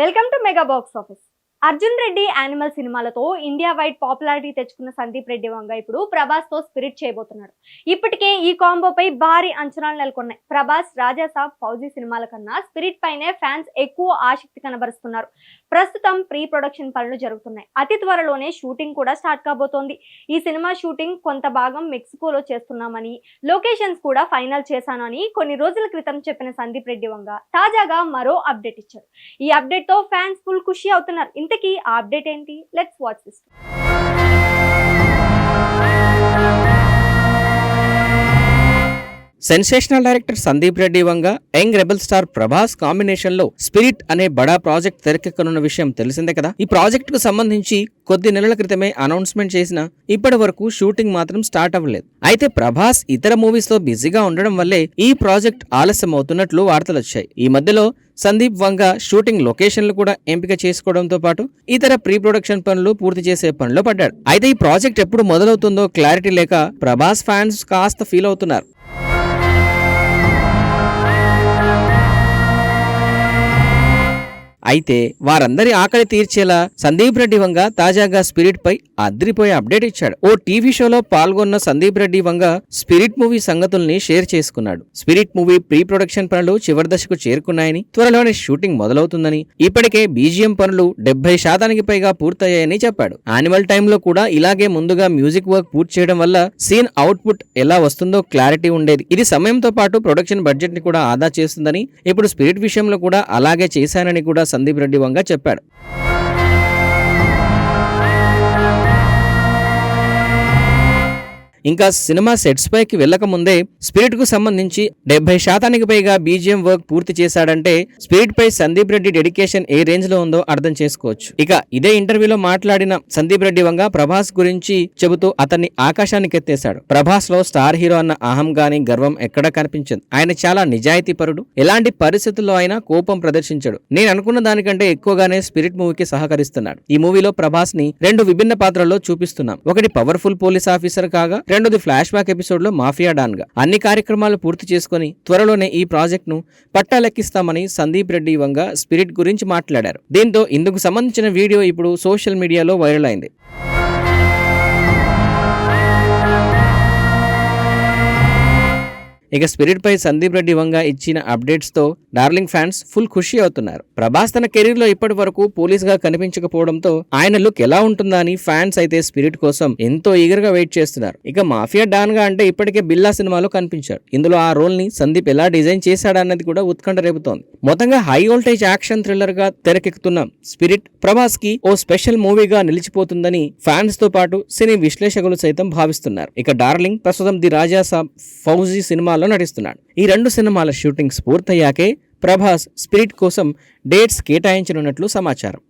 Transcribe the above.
Welcome to Mega Box Office. Arjun Reddy Animal సినిమాలతో India wide popularity తెచ్చుకున్న సందీప్ రెడ్డి వంగ ఇప్పుడు ప్రభాస్తో spirit చేయబోతున్నాడు ఇప్పటికే ఈ కాంబోపై భారీ అంచనాలు నెలకొన్నాయి. ప్రభాస్ రాజాసాబ్ ఫౌజీ సినిమాల కన్నా స్పిరిట్ పైనే ఫ్యాన్స్ ఎక్కువ ఆసక్తి కనబరుస్తున్నారు. ప్రస్తుతం ప్రీ ప్రొడక్షన్ పనులు జరుగుతున్నాయి. అతి త్వరలోనే షూటింగ్ కూడా స్టార్ట్ కాబోతోంది. ఈ సినిమా షూటింగ్ కొంత భాగం మెక్సికోలో చేస్తున్నామని లొకేషన్స్ కూడా ఫైనల్ చేశానని కొన్ని రోజుల క్రితం చెప్పిన సందీప్ రెడ్డి వంగ తాజాగా మరో అప్డేట్ ఇచ్చారు. ఈ అప్డేట్తో ఫ్యాన్స్ ఫుల్ ఖుషి అవుతున్నారు. ఇంతకీ ఆ అప్డేట్ ఏంటి? Let's watch this sensational director Sandeep Reddy Vanga young rebel star Prabhas కాంబినేషన్లో స్పిరిట్ అనే బడా ప్రాజెక్ట్ తెరకెక్కనున్న విషయం తెలిసిందే కదా? ఈ ప్రాజెక్ట్కు సంబంధించి కొద్ది నెలల క్రితమే అనౌన్స్మెంట్ చేసిన ఇప్పటి వరకు షూటింగ్ మాత్రం స్టార్ట్ అవ్వలేదు. అయితే ప్రభాస్ ఇతర మూవీస్తో బిజీగా ఉండడం వల్లే ఈ ప్రాజెక్ట్ ఆలస్యం అవుతున్నట్లు వార్తలు వచ్చాయి. ఈ మధ్యలో సందీప్ వంగ షూటింగ్ లొకేషన్లు కూడా ఎంపిక చేసుకోవడంతో పాటు ఇతర ప్రీ ప్రొడక్షన్ పనులు పూర్తి చేసే పనిలో పడ్డాడు. అయితే ఈ ప్రాజెక్ట్ ఎప్పుడు మొదలవుతుందో క్లారిటీ లేక ప్రభాస్ ఫ్యాన్స్ కాస్త ఫీల్ అవుతున్నారు. అయితే వారందరి ఆకలి తీర్చేలా సందీప్ రెడ్డి వంగ తాజాగా స్పిరిట్ పై అద్రిపోయే అప్డేట్ ఇచ్చాడు. ఓ టీవీ షోలో పాల్గొన్న సందీప్ రెడ్డి వంగ స్పిరిట్ మూవీ సంగతుల్ని షేర్ చేసుకున్నాడు. స్పిరిట్ మూవీ ప్రీ ప్రొడక్షన్ పనులు చివరి దశకు చేరుకున్నాయని త్వరలోనే షూటింగ్ మొదలవుతుందని ఇప్పటికే బీజిఎం పనులు డెబ్బై శాతానికి పైగా పూర్తయ్యాయని చెప్పాడు. యానిమల్ టైంలో కూడా ఇలాగే ముందుగా మ్యూజిక్ వర్క్ పూర్తి చేయడం వల్ల సీన్ అవుట్పుట్ ఎలా వస్తుందో క్లారిటీ ఉండేది. ఇది సమయంతో పాటు ప్రొడక్షన్ బడ్జెట్ని కూడా ఆదా చేస్తుందని ఇప్పుడు స్పిరిట్ విషయంలో కూడా అలాగే చేశానని కూడా సందీప్ రెడ్డి వంగ చెప్పాడు. ఇంకా సినిమా సెట్స్ పైకి వెళ్ళకముందే స్పిరిట్కు సంబంధించి డెబ్బై శాతానికి పైగా బీజిఎం వర్క్ పూర్తి చేశాడంటే స్పిరిట్ పై సందీప్ రెడ్డి డెడికేషన్ ఏ రేంజ్లో ఉందో అర్థం చేసుకోవచ్చు. ఇక ఇదే ఇంటర్వ్యూలో మాట్లాడిన సందీప్ రెడ్డి వంగ ప్రభాస్ గురించి చెబుతూ అతన్ని ఆకాశానికి ఎత్తేశాడు. ప్రభాస్లో స్టార్ హీరో అన్న అహం గాని గర్వం ఎక్కడ కనిపించింది. ఆయన చాలా నిజాయితీ పరుడు. ఎలాంటి పరిస్థితుల్లో అయినా కోపం ప్రదర్శించాడు. నేను అనుకున్న దానికంటే ఎక్కువగానే స్పిరిట్ మూవీకి సహకరిస్తున్నాడు. ఈ మూవీలో ప్రభాస్ని రెండు విభిన్న పాత్రల్లో చూపిస్తున్నాం. ఒకటి పవర్ఫుల్ పోలీస్ ఆఫీసర్ కాగా రెండోది ఫ్లాష్ బ్యాక్ ఎపిసోడ్లో మాఫియా డాన్గా అన్ని కార్యక్రమాలు పూర్తి చేసుకుని త్వరలోనే ఈ ప్రాజెక్ట్ను పట్టాలెక్కిస్తామని సందీప్ రెడ్డి వంగ స్పిరిట్ గురించి మాట్లాడారు. దీంతో ఇందుకు సంబంధించిన వీడియో ఇప్పుడు సోషల్ మీడియాలో వైరల్ అయింది. ఇక స్పిరిట్ పై సందీప్ రెడ్డి వంగ ఇచ్చిన అప్డేట్స్తో డార్లింగ్ ఫ్యాన్స్ ఫుల్ ఖుషి అవుతున్నారు. ప్రభాస్ తన కెరీర్లో ఇప్పటి వరకు పోలీస్గా కనిపించకపోవడంతో ఆయన లుక్ ఎలా ఉంటుందా అని ఫ్యాన్స్ అయితే స్పిరిట్ కోసం ఎంతో ఈగర్గా వెయిట్ చేస్తున్నారు. ఇక మాఫియా డాన్గా అంటే ఇప్పటికే బిల్లా సినిమాలో కనిపించాడు ఇందులో ఆ రోల్ని సందీప్ ఎలా డిజైన్ చేశాడన్నది కూడా ఉత్కంఠ రేపుతోంది. మొత్తంగా హై వోల్టేజ్ యాక్షన్ థ్రిల్లర్గా తెరకెక్కుతున్న స్పిరిట్ ప్రభాస్కి ఓ స్పెషల్ మూవీగా నిలిచిపోతుందని ఫ్యాన్స్తో పాటు సినీ విశ్లేషకులు సైతం భావిస్తున్నారు. ఇక డార్లింగ్ ప్రస్తుతం ది రాజా సాబ్ ఫౌజీ సినిమాలో సినిమాల్లో నటిస్తున్నాడు. ఈ రెండు సినిమాల షూటింగ్స్ పూర్తయ్యాకే ప్రభాస్ స్పిరిట్ కోసం డేట్స్ కేటాయించనున్నట్లు సమాచారం.